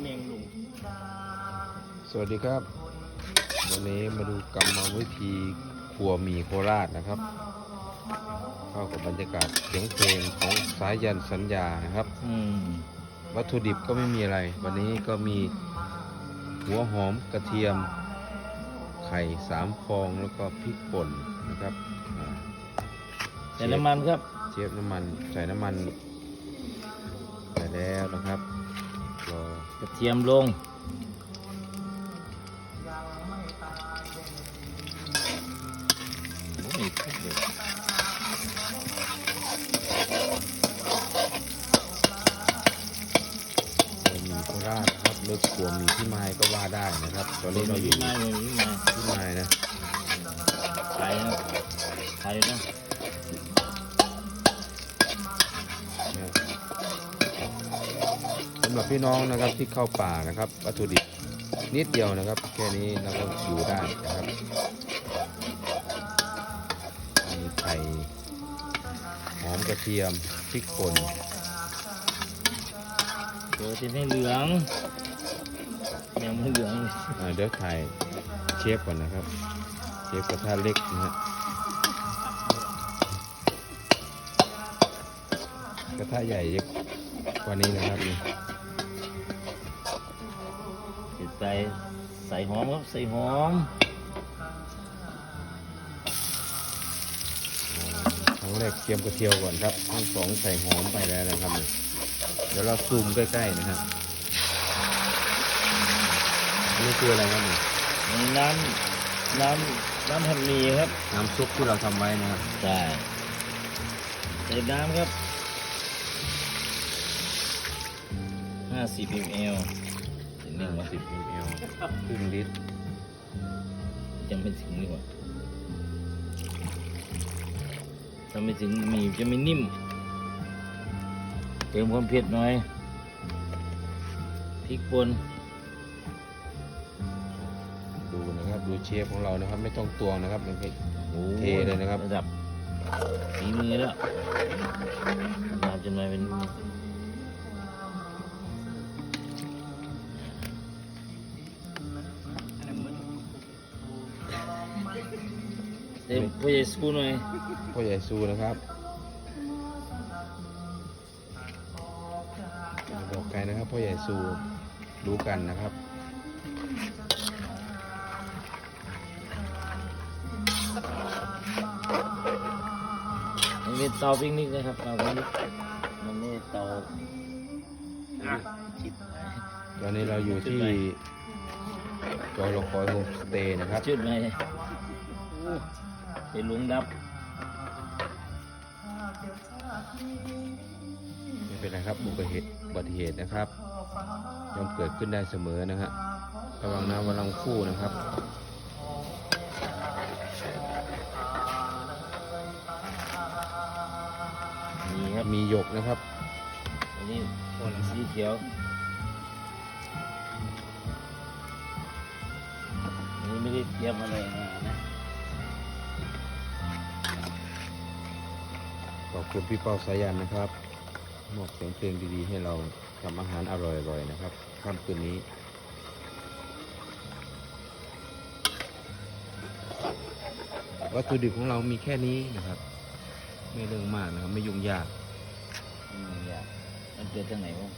เมงลุงสวัสดีครับ วันนี้มาดูกรรมวิธีครัวหมีโคราชนะครับ เข้ากับบรรยากาศเสียงเพลงของสายยันสัญญานะครับอืมวัตถุดิบก็ไม่มีอะไร วันนี้ก็มีหัวหอมกระเทียม ไข่สามฟองแล้วก็พริกป่นนะครับอ่าใส่น้ำมันครับเชฟน้ำมันใส่น้ำมันใส่แล้วนะครับรอ กระเทียมลงโอ้ยครับเดี๋ยวครัวหมีโคราชนะครับเลือกครัวหมีที่ไม้ก็ว่าได้นะครับ ตอนนี้เราอยู่ไม่ไม่ไม่ที่ไม้นะไข่นะไข่นะ สำ หรับพี่น้องนะครับที่เข้าป่านะครับ วัตถุดิบนิดเดียวนะครับ แค่นี้เราก็อยู่ได้นะครับมีไข่หอมกระเทียมพริกป่นเดี๋ยวจะให้เหลืองยังไม่เหลืองเลยอ่าเดี๋ยวถ่ายเชฟก่อนนะครับ เชฟกระทะเล็กนะฮะกระทะใหญ่เยอะกว่านี้นะครับนี่ ใส่ใส่หอมครับใส่หอมครั้งแรกเตรียมกระเทียมก่อนครับทั้งสองใส่หอมไปแล้วนะครับนี่เดี๋ยวเราซูมใกล้ๆนะครับอันนี่คืออะไรครับนี่มีน้ำน้ำน้ำผัดหมี่ครับน้ำซุปที่เราทำไว้นะครับใช่ใส่น้ำครับ 50 ml ถึงหนึ่งวะ10 ml ครึ่งลิตรยังไม่ถึงดีกว่าถ้าไม่ถึงหมี่จะไม่นิ่ม เติมความเผ็ดหน่อยพริกป่นดูนะครับ ดูเชฟของเรานะครับ ไม่ต้องตวงนะครับมันเป็นโอ้เทเลยนะครับ ระดับฝีมือแล้วระดับจนมาเป็น เต็มพ่อใหญ่สปูนหน่อยพ่อใหญ่ซูนะครับอย่าบอกใครนะครับพ่อใหญ่ซูรู้กันนะครับมันเป็นเตาปิกนิกนะครับเตาปิกนิกมันไม่ได้เตาจิตตอนนี้เราอยู่ที่จอยลคอยโฮมสเตย์นะครับจุดไหม เป็นลุงดับไม่เป็นไรครับอุบัติเหตุอุบัติเหตุนะครับย่อมเกิดขึ้นได้เสมอนะฮะระวังน้ำระวังคู่นะครับมีครับมีหยกนะครับอันนี้สีเขียวอันนี้ไม่ได้เตรียมอะไรมานะ ขอบคุณพี่เป้าสายันนะครับมอบเสียงเพลงดีๆ ให้เราทำอาหารอร่อยๆนะครับค่ำคืนนี้วัตถุดิบของเรามีแค่นี้นะครับ ไม่เรื่องมากนะครับ ไม่ยุ่งยากอืมอยากมันเกิดจากไหนวะ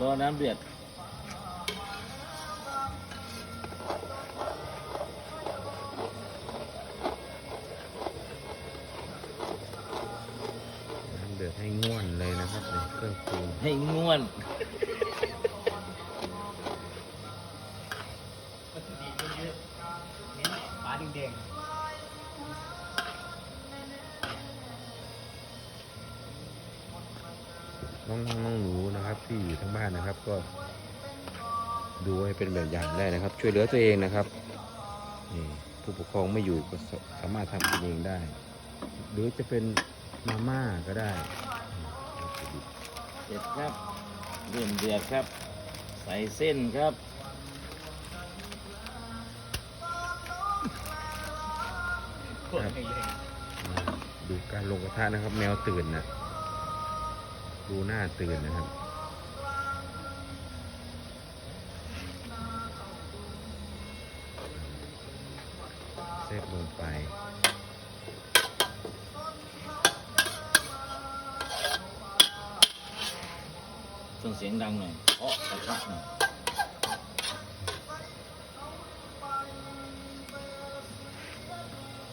รอน้ำเดือด ให้ง่วน ปลาแดงน้องๆน้องหนูนะครับ ที่อยู่ทั้งบ้านนะครับ ก็ ดูให้เป็นแบบอย่างได้นะครับ ช่วยเหลือตัวเองนะครับนี่ผู้ปกครองไม่อยู่ก็สสามารถทำกินเองได้ หรือจะเป็นมาม่าก็ได้ อืมวัตถุดิบเสร็จครับเริ่มเดือดครับ ใส่เส้นครับดูการลงกระทะนะครับ แมวตื่นนะดูหน้าตื่นนะครับเซฟลงไป เสียงดังหน่อยเพราะกระทะหน่อย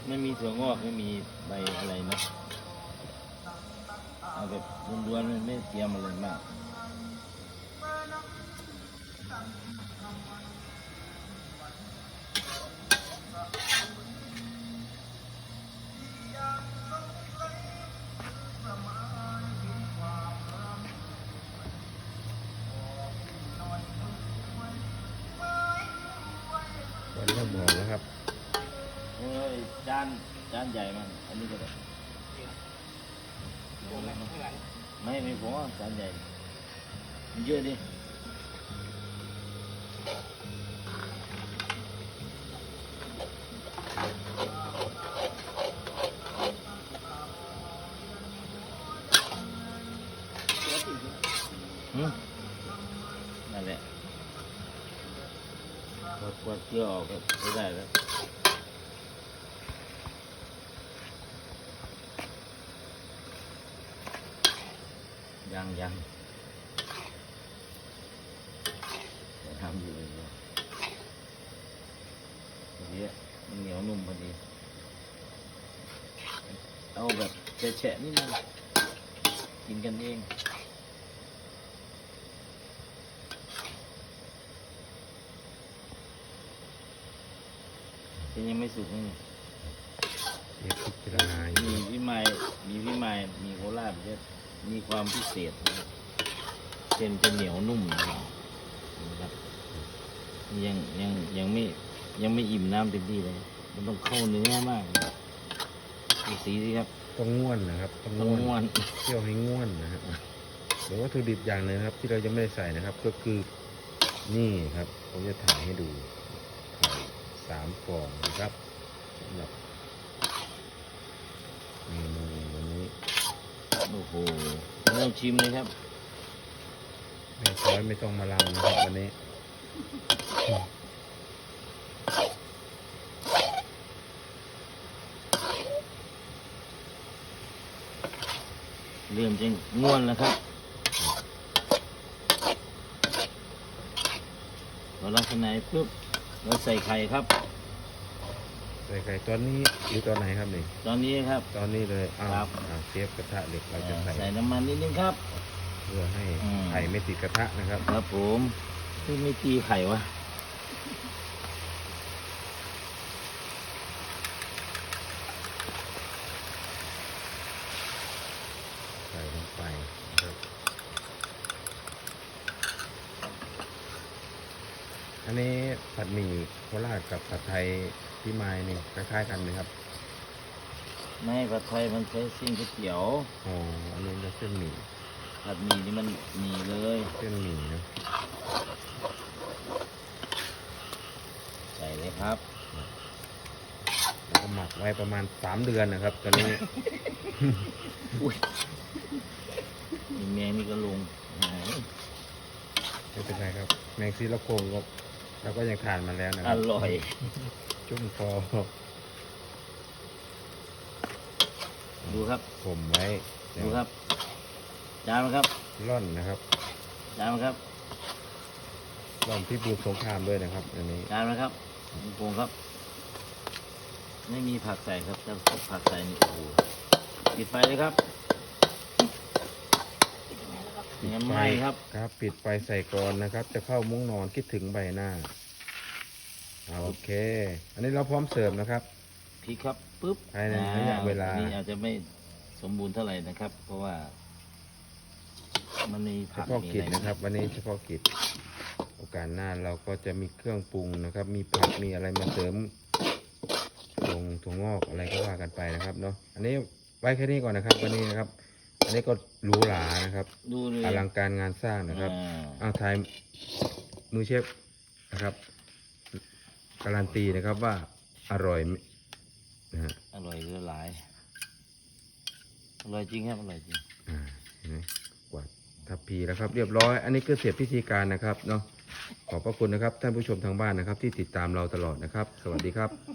ไม่มีถั่วงอกไม่มีใบอะไรนะ เอาแบบล้วนๆไม่เตรียมอะไรมาก จานจานใหญ่มากอันนี้ก็ได้ไม่ไม่พอจานใหญ่มันเยอะดิหึนั่นแหละกดกดเกลือออกก็ไม่ได้แล้ว ยังยังจะทำอยู่เลยเนี่ยทีนี้มันเหนียวนุ่มพอดี เอาแบบแฉะๆนิดนึงกินกันเองเป็นยังไม่สุกนี่เดี๋ยวพิจารณาอยู่มีวิมายมีวิมายมีโคราชจะ มีความพิเศษนะครับเส้นจะเหนียวนุ่มนะครับนะครับยังยังยังไม่ยังไม่อิ่มน้ำเต็มที่เลย มันต้องเข้าเนื้อมากนะครับดูสีสิครับ ต้องง่วนนะครับต้องต้องง่วนม้วนเคี่ยวให้ง่วนนะครับเดี๋ยววัตถุดิบอย่างหนึงนะครับ ที่เรายังไม่ได้ใส่นะครับ ก็คือนี่ครับ ผมจะถ่ายให้ดูไข่สามฟองนะครับสำหรับเมนูวันนี้ โอ้โหเริ่มชิมเลยครับแม่ช้อยไม่ต้องมาลำนะครับวันนี้ เริ่มจะง่วนแล้วครับเราลักษณะปุ๊บเราใส่ไข่ครับใส่ ไข่ตอนนี้หรือตอนไหนครับนี่ตอนนี้ครับ ตอนนี้เลยอ้าวครับอ้าวเชฟกระทะเหล็กเราจะใส่ใส่น้ำมันนิดนึงครับ เพื่อให้อืม ไข่ไม่ติดกระทะนะครับครับผมที่ไม่ตีไข่วะใส่ลงไปนะครับ อันนี้ผัดหมี่โคราชกับผัดไทยที่ไม้นี่คล้ายๆกันไหมครับ ไม่ผัดไทยมันใช้เส้นก๋วยเตี๋ยวอ๋ออันนี้จะเส้นหมี่ผัดหมี่นี่มันหมี่เลยเส้นหมี่นะใส่เลยครับแล้วก็หมักไว้ประมาณสามเดือนนะครับตอนนี้อุ้ยมีแมงนี่ก็ลงหายไม่เป็นไรครับ แมงซีละโคงก็ เราก็ยังทานมาแล้วนะคอรับร่อย จุ่มคอดูครับ ผมไว้ดูครับ จานมาครับ ร่อนนะครับ จานมาครับ ร่อนที่บูสงครามด้วยนะครับ อันนี้จานมาครับลุงพงครับ ไม่มีผักใส่ครับถ้าผักใส่นี่โอ้โหปิดไฟเลยครับ ยังไม่ครับ ครับ ปิดไฟใส่ก่อนนะครับ จะเข้ามุ้งนอนคิดถึงใบหน้าอ่าโอเค อันนี้เราพร้อมเสิร์ฟนะครับพริกครับปุ๊บภายในระยะเวลาอันนี้อาจจะไม่สมบูรณ์เท่าไหร่นะครับ เพราะว่า มันมีเฉผักพาะมีกิจอะไรนะครับ วันนี้เฉพาะกิจโอกาสหน้าเราก็จะมีเครื่องปรุงนะครับ มีผักมีอะไรมาเสริมตรงถั่วงอกอะไรก็ว่ากันไปนะครับเนาะอันนี้ไว้แค่นี้ก่อนนะครับ วันนี้นะครับ อันนี้ก็หรูหรานะครับ ดูเลยอลังการงานสร้างนะครับอ่าอ้าวทายมือเชฟนะครับ การันตีนะครับว่าอร่อยนะฮะอร่อยเหลือหลายอร่อยจริงครับอร่อยจริงอ่าเห็นไหมกวาดพีแล้วครับ เรียบร้อย อันนี้ก็เสร็จพิธีการนะครับเนาะขอบพระคุณนะครับ ท่านผู้ชมทางบ้านนะครับ ที่ติดตามเราตลอดนะครับ สวัสดีครับ